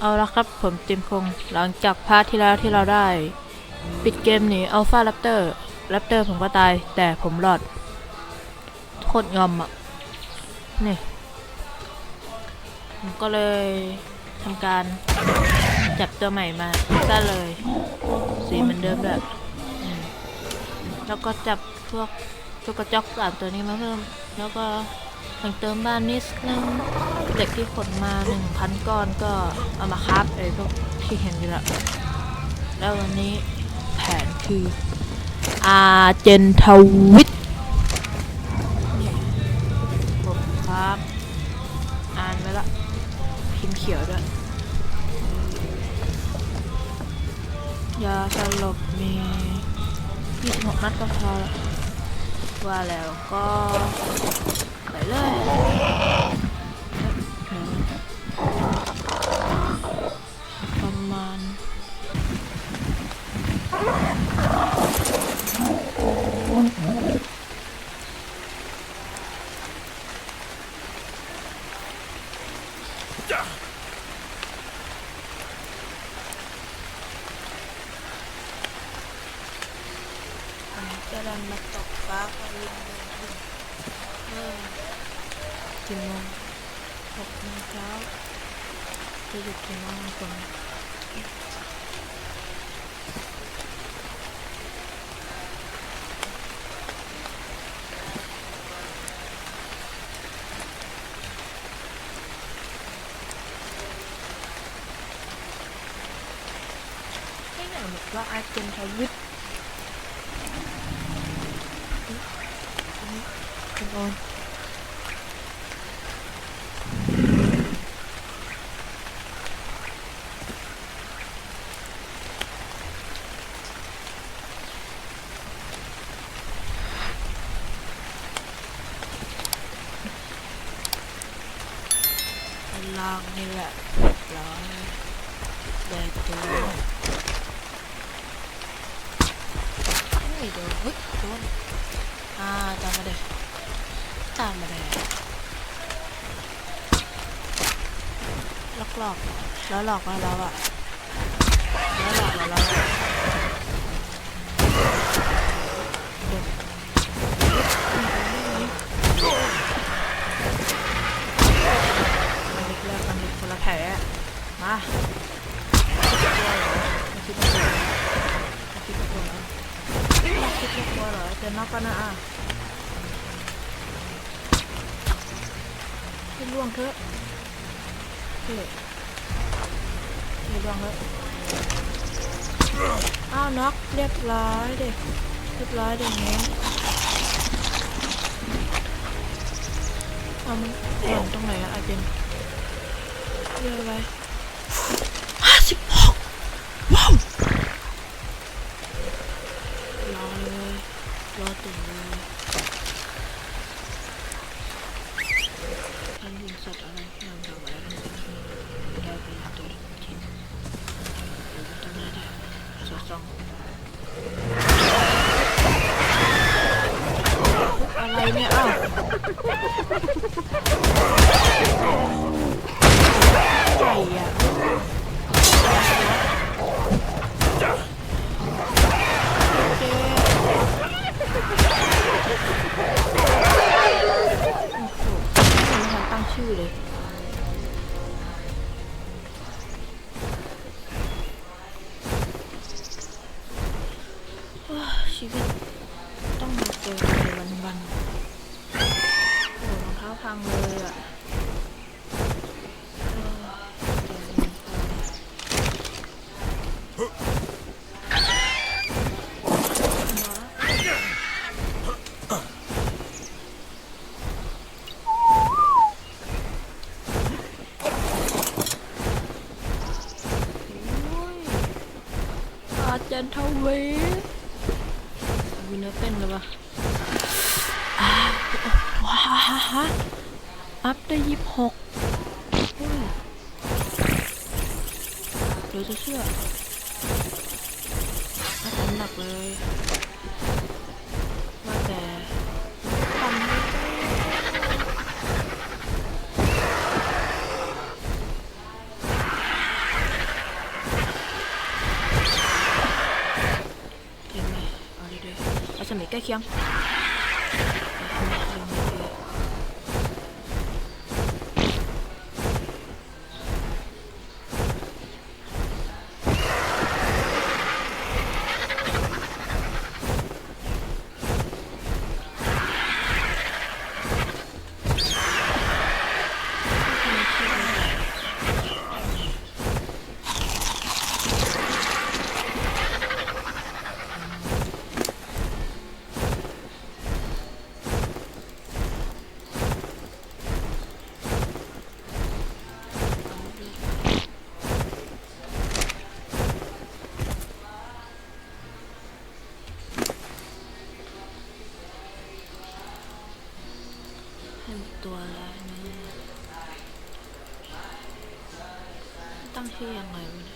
เอาละครับผมติมคงหลังจากพาร์ทที่แล้วที่เราได้ ปิดเกมหนีอัลฟาแรปเตอร์แรปเตอร์ผมก็ตาย แต่ผมรอด โคตรงอมอะ นี่ผมก็เลยทำการจับตัวใหม่มาซะเลย สีเหมือนเดิมด้วยแล้วก็จับพวกชุกกระจอกสามตัวนี้มาเพิ่ม แล้วก็ แต่งเติมบ้านนิดนึงเหล็กที่ขนมาหนึ่งพันก้อนก็เอามาคราฟไอ้พวกที่เห็นอยู่แล้ว แล้ววันนี้แผนคืออาเจนทวิทนี่ผมครับ อ่านไว้ละ พิมพ์เขียวด้วยยาสลบมี26นัดก็พอว่าแล้วก็ เลย ประมาณอันนี้จะดันมาตกฟ้ากันเลยเออกี่โมงหกโมงเช้าจะหยุ ดกี่โมงฝนให้หน่อยบอกว่าอาเจนทวิต คุณโอนอัน ล่างนี่แหละร้อยได้ตัวไม่โดนเฮ้ยโดนอ่าตามมาเลยตามมาเลยหลอกหลอกแล้วหลอกมาแล้วอะแล้วหลอกมาแล้วอะเดี๋ยวมันเล็กแล้วมันเล็กคนละแผละมาไม่คิดว่ตัวเหรอไม่คิดว่ตัวเหรอไม่คิดว่ตัวเหรอเจอนอกก็นะอะให้นล่วงเถอะเฮ้ยให้ล่วงเถอะอ้าวน็อกเรียบร้อยเด็กเรียบร้อยเด็กเนี้ยเอามันหล่นตรงไหนอะอาเจน เย ชีวิตต้องมาเจอในวันวันๆโอ้รองเท้าพังเลยอะเออเดี๋ยวนี้หรย์ทวี ได้ยี่สิบหกเดี๋ยวจะเชื่อถ้าทำหนักเลย ว่าแต่ทำไม่ได้เห็นไหมเอาดีๆเอาสมัยใกล้เคียง ตั้งชื่อยังไงวะเนี่ย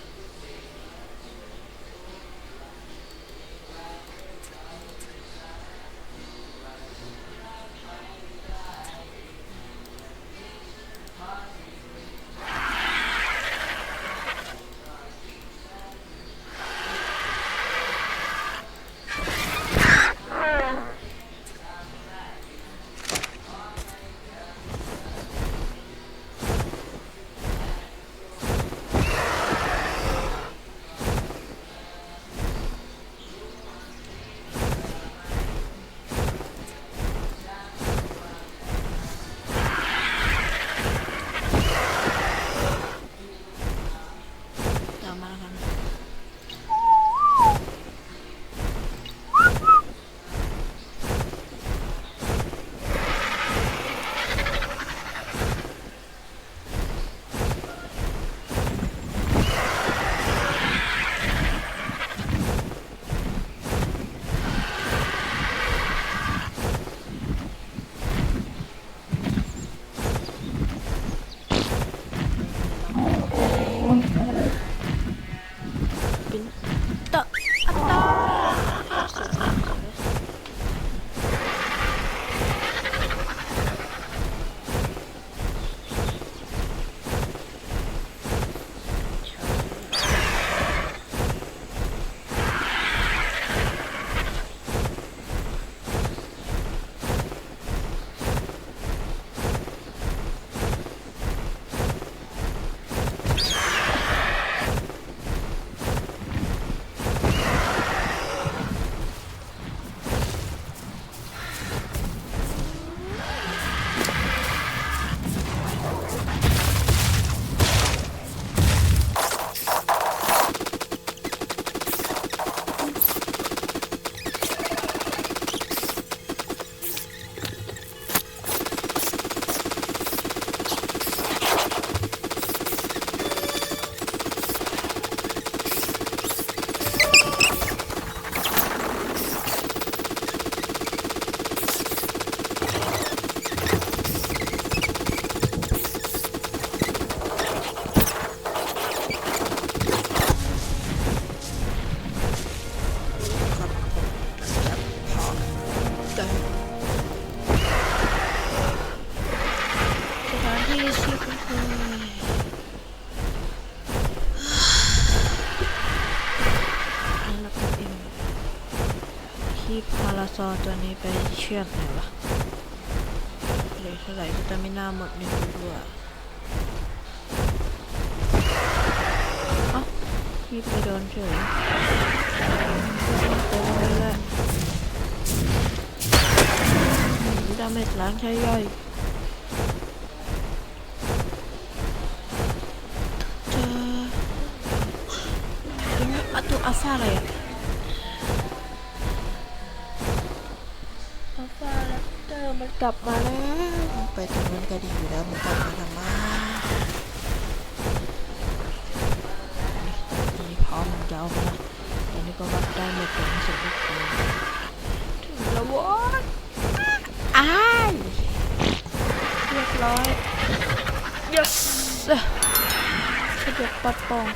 ที่พาราซอตัวนี้ไปเชือกไหนวะเลยเท่าไหร่ก็จะไม่น่าหมดหนึ่งด้วยเอ้าที่ไปโดนเฉยเต็มเลยแหละดาเมจล้างใช้ย่อย กลับมาแล้วไปทางนู้นก็ดีอยู่แล้วมันกลับมาทำไมนี่พร้อมมันจะเอาไปละตอนนี้ก็วัดได้หมดถึงสุดทุกคนถึงแล้วว้ยอ้ายเรียบร้อย yes สะดวกปัดปอง